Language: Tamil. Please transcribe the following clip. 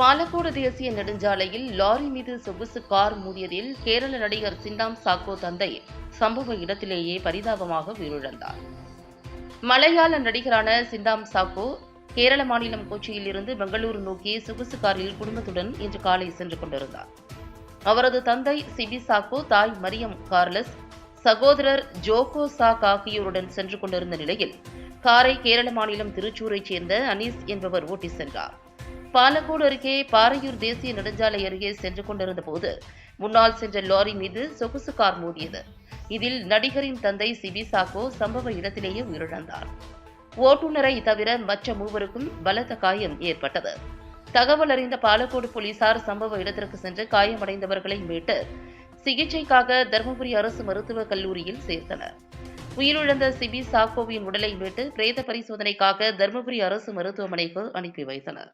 பாலக்கோடு தேசிய நெடுஞ்சாலையில் லாரி மீது சொகுசு கார் மோதியதில் கேரள நடிகர் சிண்டாம் சாக்கோ தந்தை சம்பவ இடத்திலேயே பரிதாபமாக உயிரிழந்தார். மலையாள நடிகரான சிண்டாம் சாக்கோ கேரள மாநிலம் கொச்சியில் இருந்து பெங்களூரு நோக்கி சொகுசு காரில் குடும்பத்துடன் இன்று காலை சென்று கொண்டிருந்தார். அவரது தந்தை சிபி சாக்கோ தாய் மரியம் கார்லஸ் சகோதரர் ஜோகோ சாக் ஆகியோருடன் சென்று கொண்டிருந்த நிலையில் காரை கேரள மாநிலம் திருச்சூரைச் சேர்ந்த அனீஸ் என்பவர் ஓட்டி சென்றார். பாலக்கோடு அருகே பாறையூர் தேசிய நெடுஞ்சாலை அருகே சென்று கொண்டிருந்த போது முன்னால் சென்ற லாரி மீது சொகுசு கார் மோதியது. இதில் நடிகரின் தந்தை சிபி சாக்கோ சம்பவ இடத்திலேயே உயிரிழந்தார். ஓட்டுநரை தவிர மற்ற மூவருக்கும் பலத்த காயம் ஏற்பட்டது. தகவல் அறிந்த பாலக்கோடு போலீசார் சம்பவ இடத்திற்கு சென்று காயமடைந்தவர்களை மீட்டு சிகிச்சைக்காக தருமபுரி அரசு மருத்துவக் கல்லூரியில் சேர்த்தனர். உயிரிழந்த சிபி சாக்கோவின் உடலை மீட்டு பிரேத பரிசோதனைக்காக தருமபுரி அரசு மருத்துவமனைக்கு அனுப்பி வைத்தனர்.